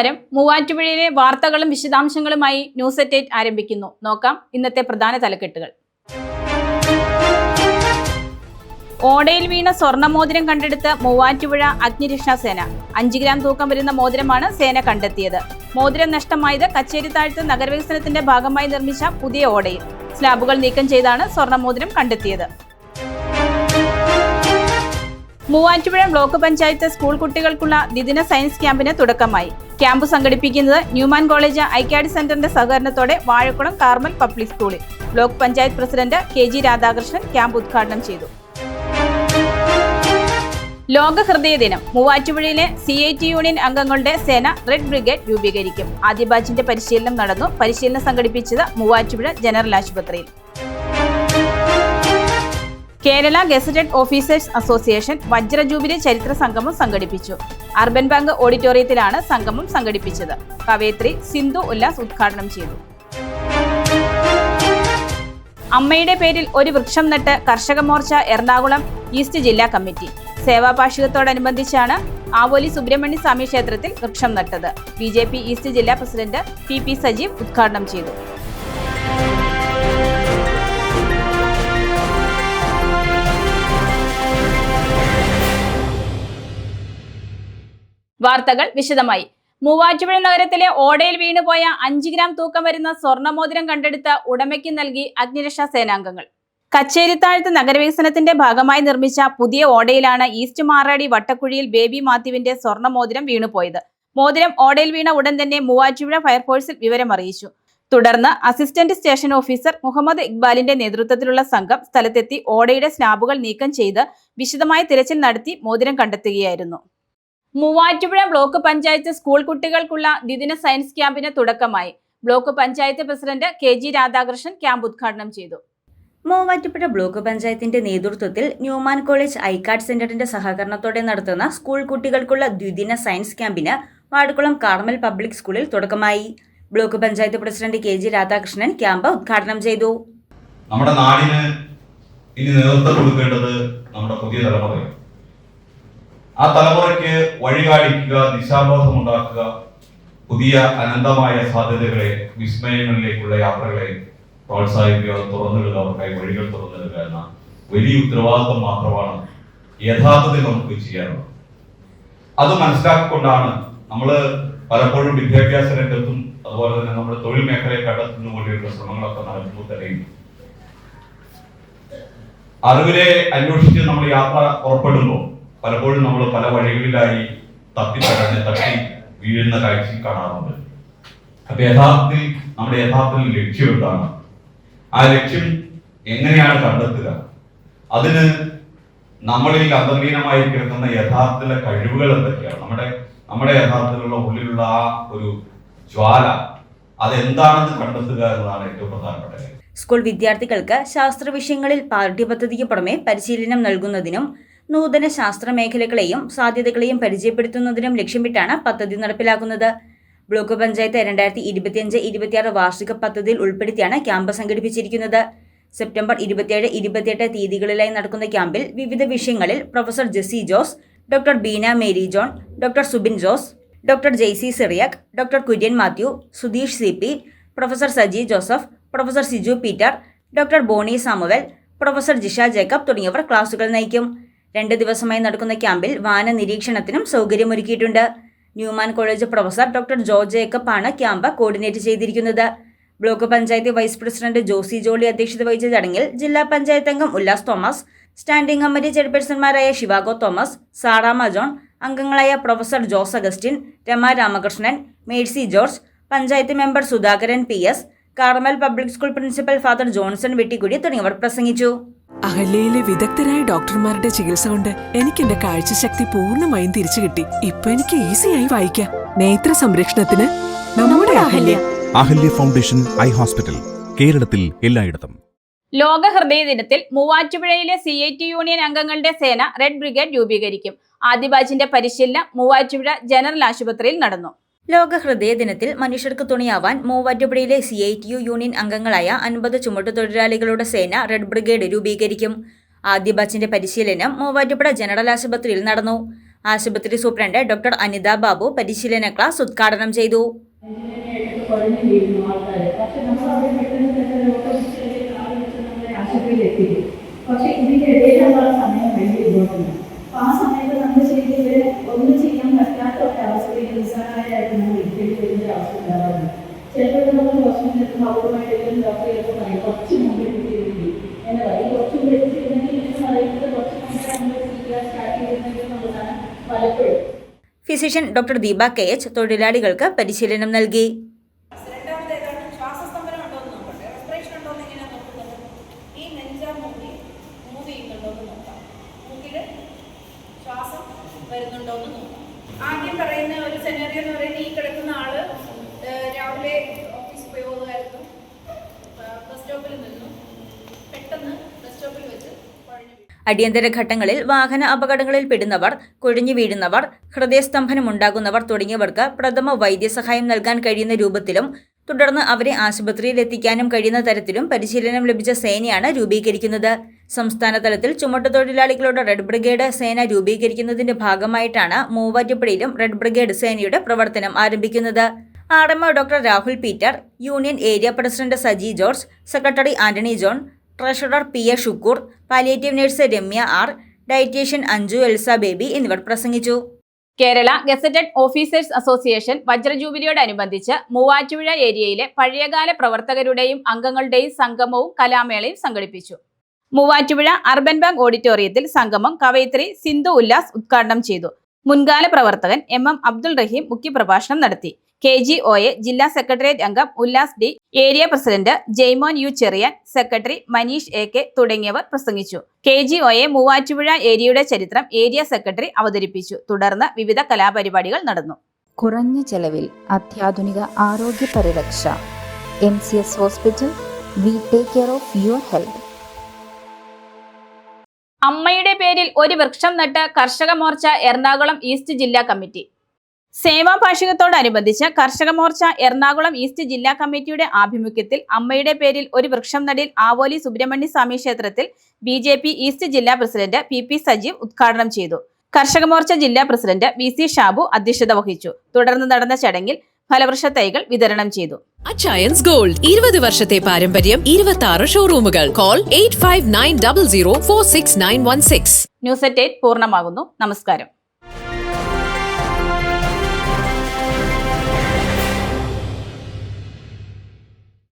നമസ്കാരം. മൂവാറ്റുപുഴയിലെ വാർത്തകളും വിശദാംശങ്ങളുമായി ന്യൂസ് അറ്റേറ്റ് ആരംഭിക്കുന്നു. നോക്കാം ഇന്നത്തെ പ്രധാന തലക്കെട്ടുകൾ. ഓടയിൽ വീണ സ്വർണമോതിരം കണ്ടെടുത്ത് മൂവാറ്റുപുഴ അഗ്നിരക്ഷാ സേന. അഞ്ച് ഗ്രാം തൂക്കം വരുന്ന മോതിരമാണ് സേന കണ്ടെത്തിയത്. മോതിരം നഷ്ടമായത് കച്ചേരിത്താഴത്ത് നഗരവികസനത്തിന്റെ ഭാഗമായി നിർമ്മിച്ച പുതിയ ഓടയിൽ. സ്ലാബുകൾ നീക്കം ചെയ്താണ് സ്വർണമോതിരം കണ്ടെത്തിയത്. മൂവാറ്റുപുഴ ബ്ലോക്ക് പഞ്ചായത്ത് സ്കൂൾ കുട്ടികൾക്കുള്ള ദ്വിദിന സയൻസ് ക്യാമ്പിന് തുടക്കമായി. ക്യാമ്പ് സംഘടിപ്പിക്കുന്നത് ന്യൂമാൻ കോളേജ് ഐക്യാഡി സെന്ററിന്റെ സഹകരണത്തോടെ വാഴക്കുളം കാർമൽ പബ്ലിക് സ്കൂളിൽ. Block panchayat president K G Radhakrishnan camp ഉദ്ഘാടനം ചെയ്തു. ലോക ഹൃദയ ദിനം. മൂവാറ്റുപുഴയിലെ സി ഐ ടി യൂണിയൻ അംഗങ്ങളുടെ സേന റെഡ് ബ്രിഗേഡ് രൂപീകരിക്കും. ആദ്യ ബാച്ചിന്റെ പരിശീലനം നടന്നു. പരിശീലനം സംഘടിപ്പിച്ചത് മൂവാറ്റുപുഴ ജനറൽ ആശുപത്രിയിൽ. കേരള ഗസറ്റഡ് ഓഫീസേഴ്സ് അസോസിയേഷൻ വജ്ര ജൂബിലി ചരിത്ര സംഗമം സംഘടിപ്പിച്ചു. അർബൻ ബാങ്ക് ഓഡിറ്റോറിയത്തിലാണ് സംഗമം സംഘടിപ്പിച്ചത്. കവയത്രി സിന്ധു ഉല്ലാസ് ഉദ്ഘാടനം ചെയ്തു. അമ്മയുടെ പേരിൽ ഒരു വൃക്ഷം നട്ട് കർഷക മോർച്ച എറണാകുളം ഈസ്റ്റ് ജില്ലാ കമ്മിറ്റി. സേവാപാർഷികത്തോടനുബന്ധിച്ചാണ് ആവോലി സുബ്രഹ്മണ്യ സ്വാമി ക്ഷേത്രത്തിൽ വൃക്ഷം നട്ടത്. ബി ഈസ്റ്റ് ജില്ലാ പ്രസിഡന്റ് പി സജീവ് ഉദ്ഘാടനം ചെയ്തു. വാർത്തകൾ വിശദമായി. മൂവാറ്റുപുഴ നഗരത്തിലെ ഓടയിൽ വീണുപോയ അഞ്ച് ഗ്രാം തൂക്കം വരുന്ന സ്വർണമോതിരം കണ്ടെടുത്ത ഉടമയ്ക്ക് നൽകി അഗ്നിരക്ഷാ സേനാംഗങ്ങൾ. കച്ചേരിത്താഴത്ത് നഗരവികസനത്തിന്റെ ഭാഗമായി നിർമ്മിച്ച പുതിയ ഓടയിലാണ് ഈസ്റ്റ് മാറാടി വട്ടക്കുഴിയിൽ ബേബി മാത്യുവിന്റെ സ്വർണമോതിരം വീണുപോയത്. മോതിരം ഓടയിൽ വീണ ഉടൻ തന്നെ മൂവാറ്റുപുഴ ഫയർഫോഴ്സിൽ വിവരം അറിയിച്ചു തുടർന്ന് അസിസ്റ്റന്റ് സ്റ്റേഷൻ ഓഫീസർ മുഹമ്മദ് ഇക്ബാലിന്റെ നേതൃത്വത്തിലുള്ള സംഘം സ്ഥലത്തെത്തി ഓടയുടെ സ്ലാബുകൾ നീക്കം ചെയ്ത് വിശദമായ തിരച്ചിൽ നടത്തി മോതിരം കണ്ടെത്തുകയായിരുന്നു. മൂവാറ്റുപുഴ ബ്ലോക്ക് പഞ്ചായത്ത് സ്കൂൾ കുട്ടികൾക്കുള്ള ദ്വിദിന സയൻസ് ക്യാമ്പിന് തുടക്കമായി. Block panchayat president K G Radhakrishnan camp ഉദ്ഘാടനം ചെയ്തു. മൂവാറ്റുപുഴ ബ്ലോക്ക് പഞ്ചായത്തിന്റെ നേതൃത്വത്തിൽ ന്യൂമാൻ കോളേജ് ഐകാർഡ് സെന്ററിന്റെ സഹകരണത്തോടെ നടത്തുന്ന സ്കൂൾ കുട്ടികൾക്കുള്ള ദ്വിദിന സയൻസ് ക്യാമ്പിന് വാടുകുളം കാർമൽ പബ്ലിക് സ്കൂളിൽ തുടക്കമായി. Block panchayat president K G Radhakrishnan camp ഉദ്ഘാടനം ചെയ്തു. നമ്മുടെ നാടിന് ഇനി നേതൃത്വം കൊടുക്കേണ്ടത് നമ്മുടെ പുതിയ തലമുറയാണ്. ആ തലമുറയ്ക്ക് വഴികാണിക്കുക ദിശാബോധം ഉണ്ടാക്കുക പുതിയ അനന്തമായ സാധ്യതകളെ വിസ്മയങ്ങളിലേക്കുള്ള യാത്രകളെ പ്രോത്സാഹിപ്പിക്കുക തുറന്നിടുക അവർക്കായി വഴികൾ തുറന്നിടുക എന്ന വലിയ ഉത്തരവാദിത്വം മാത്രമാണ് യഥാർത്ഥത്തിൽ നമുക്ക് ചെയ്യാറുള്ളത് അത് മനസ്സിലാക്കിക്കൊണ്ടാണ് നമ്മൾ പലപ്പോഴും വിദ്യാഭ്യാസ രംഗത്തും അതുപോലെ തന്നെ നമ്മുടെ തൊഴിൽ മേഖലയെ കണ്ടെത്തുന്ന വേണ്ടിയുള്ള ശ്രമങ്ങളൊക്കെ നടക്കുമ്പോൾ തന്നെയും അറിവിനെ അന്വേഷിച്ച് നമ്മൾ യാത്ര പുറപ്പെടുമ്പോൾ പലപ്പോഴും നമ്മൾ പല വഴികളിലായി തപ്പിത്തടഞ്ഞ് തട്ടി വീഴുന്ന കാഴ്ച കാണാറുണ്ട്. അപ്പൊ യഥാർത്ഥത്തിൽ നമ്മുടെ യഥാർത്ഥത്തിൽ ലക്ഷ്യം എന്താണ്? ആ ലക്ഷ്യം എങ്ങനെയാണ് കണ്ടെത്തുക? അതിന് നമ്മളിൽ അന്തർലീനമായി കിടക്കുന്ന യഥാർത്ഥത്തിലെ കഴിവുകൾ എന്തൊക്കെയാണ്? നമ്മുടെ നമ്മുടെ യഥാർത്ഥത്തിലുള്ള ഉള്ളിലുള്ള ആ ഒരു ജ്വാല അതെന്താണെന്ന് കണ്ടെത്തുക എന്നതാണ് ഏറ്റവും പ്രധാനപ്പെട്ട കാര്യം. സ്കൂൾ വിദ്യാർത്ഥികൾക്ക് ശാസ്ത്ര വിഷയങ്ങളിൽ പാഠ്യപദ്ധതിക്ക് പുറമെ പരിശീലനം നൽകുന്നതിനും നൂതന ശാസ്ത്ര മേഖലകളെയും സാധ്യതകളെയും പരിചയപ്പെടുത്തുന്നതിനും ലക്ഷ്യമിട്ടാണ് പദ്ധതി നടപ്പിലാക്കുന്നത്. ബ്ലോക്ക് പഞ്ചായത്ത് രണ്ടായിരത്തി ഇരുപത്തിയഞ്ച് ഇരുപത്തിയാറ് വാർഷിക പദ്ധതിയിൽ ഉൾപ്പെടുത്തിയാണ് ക്യാമ്പ് സംഘടിപ്പിച്ചിരിക്കുന്നത്. സെപ്റ്റംബർ ഇരുപത്തിയേഴ് ഇരുപത്തിയെട്ട് തീയതികളിലായി നടക്കുന്ന ക്യാമ്പിൽ വിവിധ വിഷയങ്ങളിൽ professor Jessy Jose doctor Beena Mary John doctor Subin Jose doctor Jaisy Cyriac doctor Kurian Mathew Sudheesh C P professor Saji Joseph professor Siju Peter doctor Boney Samuel professor Jisha Jacob തുടങ്ങിയവർ ക്ലാസുകൾ നയിക്കും. രണ്ട് ദിവസമായി നടക്കുന്ന ക്യാമ്പിൽ വാന നിരീക്ഷണത്തിനും സൗകര്യമൊരുക്കിയിട്ടുണ്ട്. Newman college professor doctor George Jacob ആണ് ക്യാമ്പ് കോർഡിനേറ്റ് ചെയ്തിരിക്കുന്നത്. Block panchayat vice president Josey Jolly അധ്യക്ഷത വഹിച്ച ചടങ്ങിൽ ജില്ലാ പഞ്ചായത്ത് അംഗം ഉല്ലാസ് തോമസ് സ്റ്റാൻഡിംഗ് കമ്മിറ്റി ചെയർപേഴ്സൺമാരായ ശിവാഗോ തോമസ് സാറാമ ജോൺ അംഗങ്ങളായ professor Jose Augustine Rama Ramakrishnan Mercy George panchayat member Sudhakaran P S Carmel public school principal father Johnson Vettikudi തുടങ്ങിയവർ പ്രസംഗിച്ചു. അഹല്യയിലെ വിദഗ്ധരായ ഡോക്ടർമാരുടെ ചികിത്സ കൊണ്ട് എനിക്ക് എന്റെ കാഴ്ചശക്തി പൂർണമായും തിരിച്ചു കിട്ടി. ഇപ്പൊ എനിക്ക് ഈസിയായി വായിക്കാം. നേത്ര സംരക്ഷണത്തിന് നമ്മുടെ Ahalya. Ahalya. Foundation eye hospital കേരളത്തിൽ എല്ലായിടത്തും. ലോക ഹൃദയ ദിനത്തിൽ മൂവാറ്റുപുഴയിലെ സി ഐ ടി യൂണിയൻ അംഗങ്ങളുടെ സേന റെഡ് ബ്രിഗേഡ് രൂപീകരിക്കും. ആദിബാജിന്റെ പരിശീലനം മൂവാറ്റുപുഴ ജനറൽ ആശുപത്രിയിൽ നടന്നു. ലോക ഹൃദയ ദിനത്തിൽ മനുഷ്യർക്ക് തുണിയാവാൻ മൂവാറ്റുപുഴയിലെ C I T U union അംഗങ്ങളായ അൻപത് ചുമട്ടുതൊഴിലാളികളുടെ സേന റെഡ് ബ്രിഗേഡ് രൂപീകരിക്കും. ആദ്യ ബാച്ചിന്റെ പരിശീലനം മൂവാറ്റുപുഴ ജനറൽ ആശുപത്രിയിൽ നടന്നു. ആശുപത്രി സൂപ്രണ്ട് ഡോക്ടർ അനിത ബാബു പരിശീലന ക്ലാസ് ഉദ്ഘാടനം ചെയ്തു. പക്ഷേ ഇതിന്റെ ഇടയിലുള്ള സമയം വലിയ പറയും കുറച്ച് മുമ്പ് എത്തിയിരുന്നെങ്കിൽ എന്ന് പറയും. കുറച്ച് മുമ്പ് എത്തിയിരുന്നെങ്കിൽ എന്ന് പറയുന്നത് കുറച്ച് മുമ്പ് നമ്മൾ ചെയ്യാൻ സ്റ്റാർട്ട് ചെയ്തിരുന്നെങ്കിൽ എന്നുള്ളതാണ് പലപ്പോഴും physician doctor Deepa K H തൊഴിലാളികൾക്ക് പരിശീലനം നൽകി. ശ്വാസം വരുന്നുണ്ടോ എന്ന് നോക്കാം. ആദ്യം പറയുന്ന ഒരു സെനറിയെന്ന് പറയുന്നത് ഈ കിടക്കുന്ന ആൾ രാവിലെ അടിയന്തര ഘട്ടങ്ങളിൽ വാഹന അപകടങ്ങളിൽ പെടുന്നവർ കുഴഞ്ഞു വീഴുന്നവർ ഹൃദയസ്തംഭനമുണ്ടാകുന്നവർ തുടങ്ങിയവർക്ക് പ്രഥമ വൈദ്യസഹായം നൽകാൻ കഴിയുന്ന രൂപത്തിലും തുടർന്ന് അവരെ ആശുപത്രിയിൽ എത്തിക്കാനും കഴിയുന്ന തരത്തിലും പരിശീലനം ലഭിച്ച സേനയാണ് രൂപീകരിക്കുന്നത്. സംസ്ഥാന തലത്തിൽ ചുമട്ടുതൊഴിലാളികളുടെ റെഡ് ബ്രിഗേഡ് സേന രൂപീകരിക്കുന്നതിന്റെ ഭാഗമായിട്ടാണ് മൂവാറ്റുപുഴയിലും റെഡ് ബ്രിഗേഡ് സേനയുടെ പ്രവർത്തനം ആരംഭിക്കുന്നത്. R doctor Rahul Peter union area president Saji George secretary Antony John treasurer P A Shukkur palliative nurse Ramya R dietitian Anju Elsa Baby എന്നിവർ പ്രസംഗിച്ചു. കേരള ഗസറ്റഡ് ഓഫീസേഴ്സ് അസോസിയേഷൻ വജ്രജൂബിലിയോടനുബന്ധിച്ച് മൂവാറ്റുപുഴ ഏരിയയിലെ പഴയകാല പ്രവർത്തകരുടെയും അംഗങ്ങളുടെയും സംഗമവും കലാമേളയും സംഘടിപ്പിച്ചു. മൂവാറ്റുപുഴ അർബൻ ബാങ്ക് ഓഡിറ്റോറിയത്തിൽ സംഗമം കവയിത്രി സിന്ധു ഉല്ലാസ് ഉദ്ഘാടനം ചെയ്തു. മുൻകാല പ്രവർത്തകൻ എം എം അബ്ദുൾ റഹീം മുഖ്യപ്രഭാഷണം നടത്തി. കെ ജി ഒ എ ജില്ലാ സെക്രട്ടേറിയറ്റ് അംഗം Ullas D area president Jaimon U Cherian secretary Manish A K തുടങ്ങിയവർ പ്രസംഗിച്ചു. K G O A Muvattupuzha ഏരിയയുടെ ചരിത്രം ഏരിയ സെക്രട്ടറി അവതരിപ്പിച്ചു. തുടർന്ന് വിവിധ കലാപരിപാടികൾ നടന്നു. കുറഞ്ഞ ചെലവിൽ അത്യാധുനിക ആരോഗ്യ പരിരക്ഷ. M C S hospital. We take care of your health. അമ്മയുടെ പേരിൽ ഒരു വൃക്ഷം നട്ട് കർഷക മോർച്ച എറണാകുളം ഈസ്റ്റ് ജില്ലാ കമ്മിറ്റി. സേവാ ഭാഷികത്തോടനുബന്ധിച്ച് കർഷക മോർച്ച എറണാകുളം ഈസ്റ്റ് ജില്ലാ കമ്മിറ്റിയുടെ ആഭിമുഖ്യത്തിൽ അമ്മയുടെ പേരിൽ ഒരു വൃക്ഷം നടിൽ ആവോലി സുബ്രഹ്മണ്യ സ്വാമി ക്ഷേത്രത്തിൽ ബി ജെ പി ഈസ്റ്റ് ജില്ലാ പ്രസിഡന്റ് പി പി സജീവ് ഉദ്ഘാടനം ചെയ്തു. കർഷക മോർച്ച ജില്ലാ പ്രസിഡന്റ് വി സി ഷാബു അധ്യക്ഷത വഹിച്ചു. തുടർന്ന് നടന്ന ചടങ്ങിൽ ഫലവൃക്ഷ തൈകൾ വിതരണം ചെയ്തു. അച്ചയൻസ് ഗോൾഡ് ഇരുപത് വർഷത്തെ പാരമ്പര്യം ഇരുപത്തി ആറ് ഷോറൂമുകൾ call eight five nine double zero four six nine one six news at eight പൂർണമാകുന്നു. നമസ്കാരം.